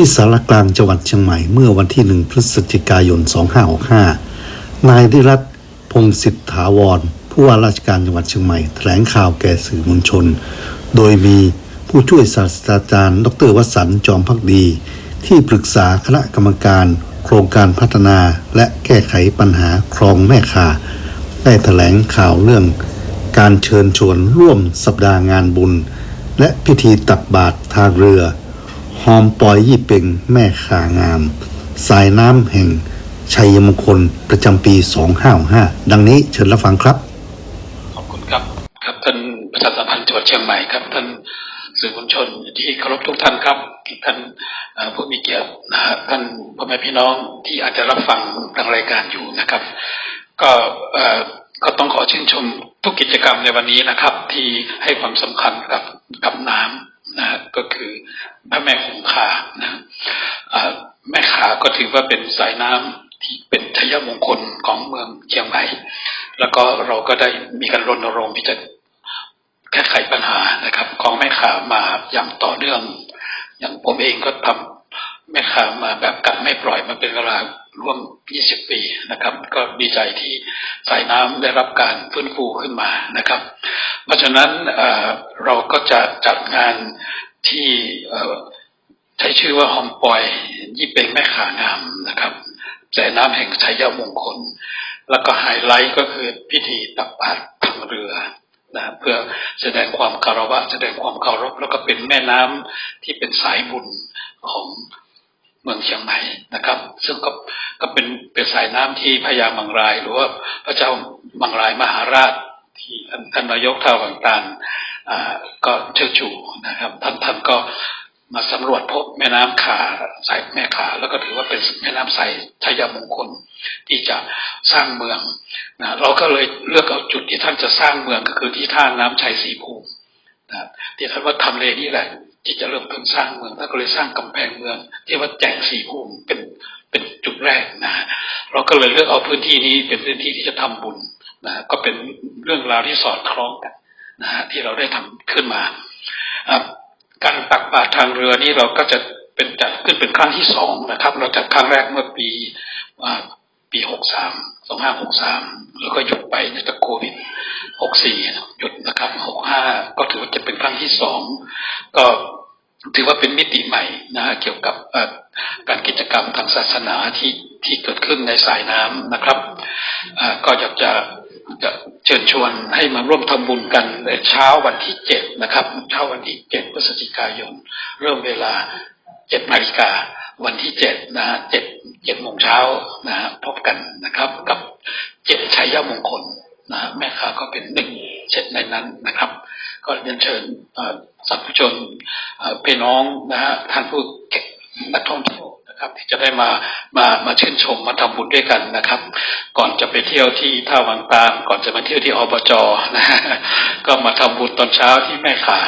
ที่สารกลางจังหวัดเชียงใหม่เมื่อวันที่หนึ่งพฤศจิกายน 2565 นายดิรัตพงศิษฐาวร ผู้ว่าราชการจังหวัดเชียงใหม่แถลงข่าวแก่สื่อมวลชน โดยมีผู้ช่วยศาสตราจารย์ ดรวสันต์จอมพักดี ที่ปรึกษาคณะกรรมการ โครงการพัฒนาและแก้ไขปัญหาคลองแม่คาได้แถลงข่าวเรื่อง การเชิญชวนร่วมสัปดาห์งานบุญ และพิธีตักบาตรทางเรือ หอมปอยยี่เป็งแม่ขางาม สายน้ำแห่งชัยมงคลประจำปี 2565 ดังนี้เชิญรับฟังครับ ขอบคุณครับ ครับท่านประชาสัมพันธ์จังหวัดเชียงใหม่ครับท่านสื่อมวลชนที่เคารพทุกท่านครับ ท่านผู้มีเกียรตินะฮะท่านพ่อแม่พี่น้องที่อาจจะรับฟังทางรายการอยู่นะครับ ก็เอ่อก็ต้องขอชื่นชมทุกกิจกรรมในวันนี้นะครับ ที่ให้ความสำคัญกับกับน้ำ นะก็คือพระแม่คงคานะแม่ขาก็ถือว่าเป็นสายน้ำที่เป็นชัยมงคลของเมืองเชียงใหม่ แล้วก็เราก็ได้มีการรณรงค์ที่จะแก้ไขปัญหานะครับ ของแม่ขามาอย่างต่อเนื่อง อย่างผมเองก็ทำแม่ขามาแบบกัดไม่ปล่อยมาเป็นเวลาร่วม 20 ปีนะครับ ก็ดีใจที่สายน้ำได้รับการฟื้นฟูขึ้นมานะครับ เพราะฉะนั้นเราก็จะจัดงานที่ใช้ชื่อว่าหอมปอยยี่เป็งแม่ขางามนะครับสน้ำแห่งชัยมงคล แล้วก็ไฮไลท์ก็คือพิธีตักบาตรทางเรือนะเพื่อแสดงความคารวะ แสดงความเคารพแล้วก็เป็นแม่น้ำที่เป็นสายบุญของเมืองเชียงใหม่นะครับ ซึ่งก็ก็เป็นเป็นสายน้ำที่พญามังราย หรือว่าพระเจ้ามังรายมหาราช ที่ท่านนายกท่าวังตานอ่าก็เชิดชูนะครับ ท่านท่านก็มาสำรวจพบแม่น้ำขาสายแม่ขาแล้วก็ถือว่าเป็นแม่น้ำสายชัยมงคลที่จะสร้างเมืองนะเราก็เลยเลือกเอาจุดที่ท่านจะสร้างเมืองก็คือที่ท่าน้ำชัยศรีภูมินะที่ท่านว่าทำเลนี้แหละ ที่จะเริ่มต้นสร้างเมืองท่านก็เลยสร้างกำแพงเมือง ที่ว่าแจงศรีภูมิเป็นเป็นจุดแรกนะเราก็เลยเลือกเอาพื้นที่นี้เป็นพื้นที่ที่จะทำบุญนะก็เป็นเรื่องราวที่สอดคล้องกันนะฮะที่เราได้ทำขึ้นมาการตักบาตรทางเรือนี่เราก็จะเป็นจัดขึ้นเป็นครั้งที่สองนะครับ เราจัดครั้งแรกเมื่อปีปีหกสามสองห้าหกสามแล้วก็หยุดไปในจากโควิดหกสี่หยุดนะครับหกห้าก็ถือว่าจะเป็นครั้งที่สองก็ถือว่าเป็นมิติใหม่นะฮะเกี่ยวกับการกิจกรรมทางศาสนาที่ที่เกิดขึ้นในสายน้ำนะครับก็อยากจะ จะเชิญชวนให้มาร่วมทำบุญกันในเช้าวันที่เจ็ดนะครับ เช้าวันที่เจ็ดพฤศจิกายน เริ่มเวลาเจ็ดนาฬิกาวันที่เจ็ดนะฮะเจ็ดเจ็ดโมงเช้านะฮะพบกันนะครับ กับเจ็ดชัยมงคลนะฮะแม่ค้าก็เป็นหนึ่งเช่นในนั้นนะครับ ก็เรียนเชิญสัตว์ผู้ชนพี่น้องนะฮะท่านผู้เก็บนักท่องเที่ยว นะครับที่จะได้มามามาชื่นชมมาทำบุญด้วยกันนะครับ ก่อนจะไปเที่ยวที่ท่าวังตาลก่อนจะมาเที่ยวที่อบจนะก็มาทำบุญตอนเช้าที่แม่ขา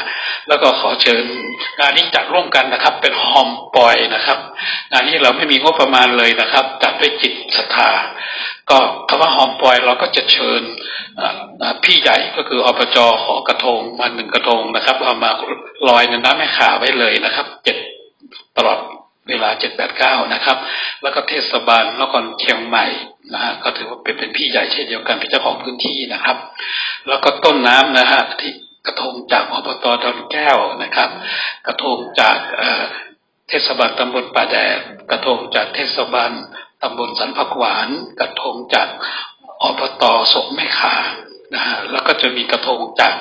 แล้วก็ขอเชิญงานนี้จัดร่วมกันนะครับ เป็นฮอมปอยนะครับ งานนี้เราไม่มีงบประมาณเลยนะครับจัดด้วยจิตศรัทธาก็คำว่าฮอมปลอยเราก็จะเชิญพี่ใหญ่ก็คืออบจขอกระทงมาหนึ่งกระทงนะครับ เอามาลอยในน้ำแม่ขาไว้เลยนะครับเจ็ดตลอด เวลาเจ็ดแปดเก้านะครับ แล้วก็เทศบาลนครเชียงใหม่นะฮะก็ถือว่าเป็นเป็นพี่ใหญ่เช่นเดียวกันเป็นเจ้าของพื้นที่นะครับ แล้วก็ต้นน้ำนะฮะที่กระทงจากอบตดอนแก้วนะครับ กระทงจากเอ่อเทศบาลตำบลป่าแดดกระทงจากเทศบาลตำบลสันผักหวาน กระทงจากอบตศกแม่ขา นะแล้วก็จะมีกระทงจาก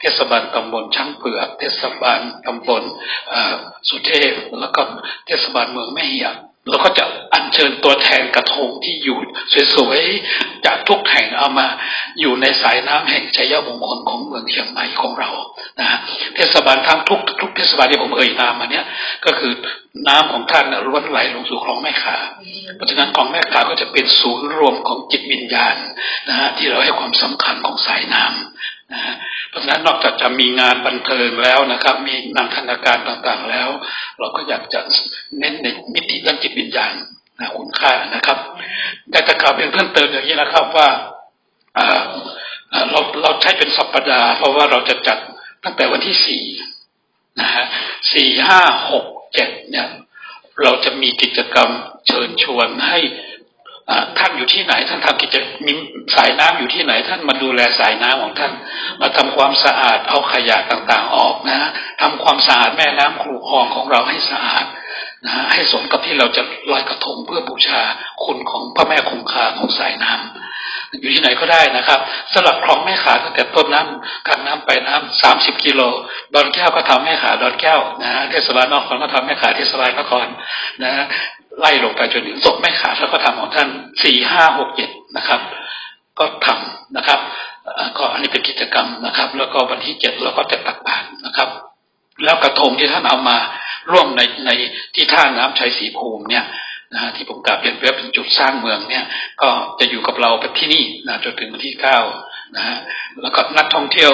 เทศบาลตำบลช่างเผือกเทศบาลตำบลสุเทพแล้วก็เทศบาลเมืองแม่เหีย บแล้วก็จะอัญเชิญตัวแทนกระทงที่อยู่สวยๆจากทุกแห่งเอามาอยู่ในสายน้ำแห่งชัยมงคลของเมืองเชียงใหม่ของเรานะฮะเทศบาลทั้งทุกทุกเทศบาลที่ผมเอ่ยนามมาเนี่ยก็คือน้ำของท่านล้วนไหลลงสู่คลองแม่ขาเพราะฉะนั้นคลองแม่ขาก็จะเป็นศูนย์รวมของจิตวิญญาณนะฮะที่เราให้ความสำคัญของสายน้ำนะฮะ ราะฉะนั้นนอกจากจะมีงานบันเทิงแล้วนะครับ มีนันทนาการต่างๆแล้ว เราก็อยากจะเน้นในมิติด้านจิตวิญญาณนะคุณค่านะครับอยากจะกล่าวเพียงเพิ่มเติมอย่างนี้นะครับว่าเราเราใช้เป็นสัปดาห์เพราะว่าเราจะจัดตั้งแต่วันที่สี่นะฮะสี่ห้าหกเจ็ดเนี่ยเราจะมีกิจกรรมเชิญชวนให้ ท่านอยู่ที่ไหน ท่านทำกิจมีสายน้ำอยู่ที่ไหน ท่านมาดูแลสายน้ำของท่าน มาทำความสะอาดเอาขยะต่างๆออกนะฮะทำความสะอาดแม่น้ำคูคลองของเราให้สะอาดนะฮะให้สมกับที่เราจะลอยกระทงเพื่อบูชาคุณของพระแม่คงคาของสายน้ำอยู่ที่ไหนก็ได้นะครับสลับคลองแม่ขาตั้งแต่ต้นน้ำกลางน้ำไปน้ำสามสิบกิโลดอนแก้วก็ทำแม่ขาดอนแก้วนะฮะเทศบาลนครก็ทำแม่ขาเทศบาลนครนะ ไล่ลงไปจนถึงศพแม่ขาแล้วก็ทำของท่านสี่ห้าหกเจ็ดนะครับ ก็ทำนะครับก็อันนี้เป็นกิจกรรมนะครับ แล้วก็วันที่เจ็ดเราก็จะตักบาตรนะครับ แล้วกระทงที่ท่านเอามาร่วมในในที่ท่าน้ำชัยศรีภูมิเนี่ยนะฮะที่ผมกล่าวเปลี่ยนแปลงเป็นจุดสร้างเมืองเนี่ย ก็จะอยู่กับเราไปที่นี่นะจนถึงวันที่เก้านะฮะแล้วก็นักท่องเที่ยว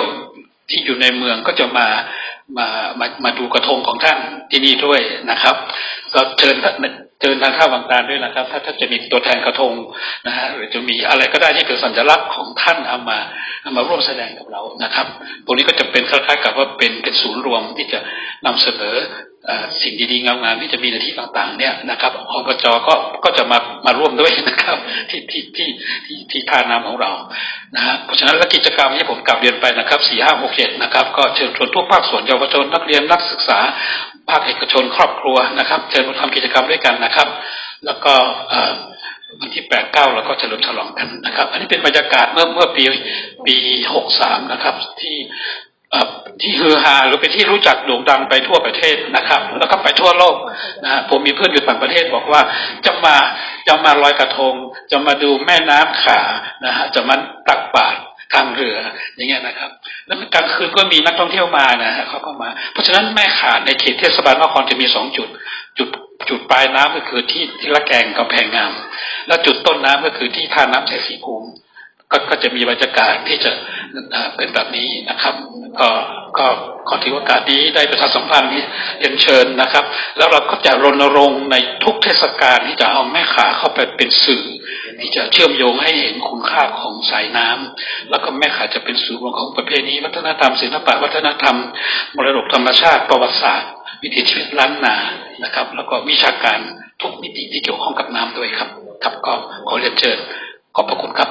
ที่อยู่ในเมืองก็จะมามามามาดูกระทงของท่านที่นี่ด้วยนะครับ ก็เชิญ ท่านเชิญทางท่าวังตาลด้วยนะครับ ถ้าถ้าจะมีตัวแทนกระทงนะฮะหรือจะมีอะไรก็ได้ที่เป็นสัญลักษณ์ของท่านเอามาเอามาร่วมแสดงกับเรานะครับตรงนี้ก็จะเป็นคล้ายๆกับว่าเป็นเป็นศูนย์รวมที่จะนำเสนอสิ่งดีๆงามๆที่จะมีในที่ต่างๆ เนี่ยนะครับอบจก็ก็จะมามาร่วมด้วยนะครับ ที่ที่ที่ที่ที่ท่าน้ำของเรานะฮะเพราะฉะนั้นแล้วกิจกรรมที่ผมกลับเรียนไปนะครับสี่ห้าหกเจ็ดนะครับ ก็เชิญชวนทุกภาคส่วนเยาวชนนักเรียนนักศึกษา ภาคเอกชนครอบครัวนะครับเชิญมาทำกิจกรรมด้วยกันนะครับ แล้วก็วันที่แปดเก้าเราก็เฉลิมฉลองกันนะครับ อันนี้เป็นบรรยากาศเมื่อเมื่อปีปีหกสามนะครับ ที่ที่ฮือฮาหรือเป็นที่รู้จักโด่งดังไปทั่วประเทศนะครับ แล้วก็ไปทั่วโลกนะผมมีเพื่อนอยู่ต่างประเทศบอกว่าจะมาจะมาลอยกระทง จะมาดูแม่น้ำขานะฮะจะมาตักบาตร ทางเรืออย่างเงี้ยนะครับ แล้วกลางคืนก็มีนักท่องเที่ยวมานะฮะเขาก็มา เพราะฉะนั้นแม่ขาดในเขตเทศบาลนครจะมีสองจุด จุดจุดปลายน้ำก็คือที่ที่ละแกงกำแพงงาม แล้วจุดต้นน้ำก็คือที่ท่าน้ำชัยศรีภูมิ ก็ก็จะมีบรรยากาศที่จะเป็นแบบนี้นะครับก็ก็ขอถือโอกาสนี้ได้ประชาสัมพันธ์นี้เรียนเชิญนะครับ แล้วเราก็จะรณรงค์ในทุกเทศกาลที่จะเอาแม่ขาเข้าไปเป็นสื่อ ที่จะเชื่อมโยงให้เห็นคุณค่าของสายน้ำแล้วก็แม่ขาจะเป็นศูนย์รวมของประเพณีวัฒนธรรมศิลปะวัฒนธรรม มรดกธรรมชาติประวัติศาสตร์ วิถีชีวิตล้านนานะครับ แล้วก็วิชาการทุกมิติที่เกี่ยวข้องกับน้ำด้วยครับครับก็ขอเรียนเชิญขอบพระคุณครับ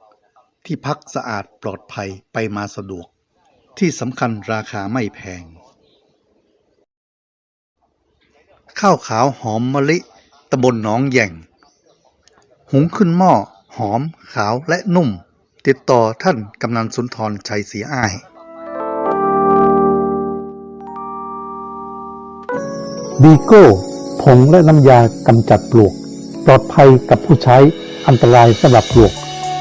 ที่พักสะอาดปลอดภัยไปมาสะดวก ที่สำคัญราคาไม่แพง ข้าวขาวหอมมะลิตำบลหนองแย่ง หุงขึ้นหม้อหอมขาวและนุ่ม ติดต่อท่านกำนันสุนทรชัยศรีอ้ายบีโก้ผงและน้ำยากำจัดปลวก ปลอดภัยกับผู้ใช้อันตรายสำหรับปลวก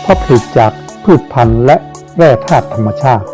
เพราะผลิตจาก พืชพันธุ์และแร่ธาตุธรรมชาติ